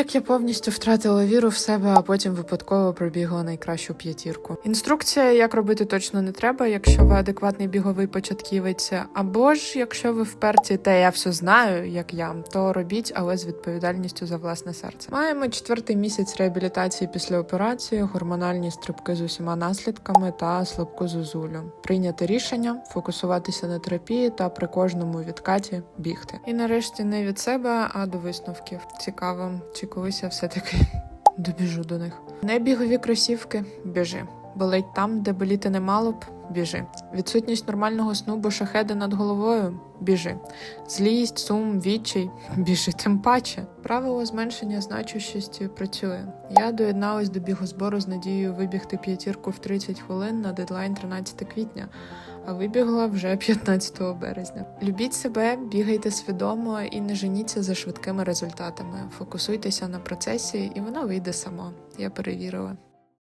Як я повністю втратила віру в себе, а потім випадково пробігла найкращу п'ятірку. Інструкція, як робити, точно не треба, якщо ви адекватний біговий початківець, або ж якщо ви вперті, та я все знаю, як я, то робіть, але з відповідальністю за власне серце. Маємо четвертий місяць реабілітації після операції, гормональні стрибки з усіма наслідками та слабку зозулю. Прийняти рішення, фокусуватися на терапії та при кожному відкаті бігти. І нарешті не від себе, а до висновків. Цікаво, чи колись я все-таки добіжу до них. Не бігові кросівки, біжи. Болить там, де боліти не мало б, біжи. Відсутність нормального сну, бо шахеди над головою, біжи. Злість, сум, відчай, біжи тим паче. Правило зменшення значущості працює. Я доєдналась до бігозбору з надією вибігти п'ятірку в 30 хвилин на дедлайн 13 квітня, а вибігла вже 15 березня. Любіть себе, бігайте свідомо і не женіться за швидкими результатами. Фокусуйтеся на процесі, і воно вийде само. Я перевірила.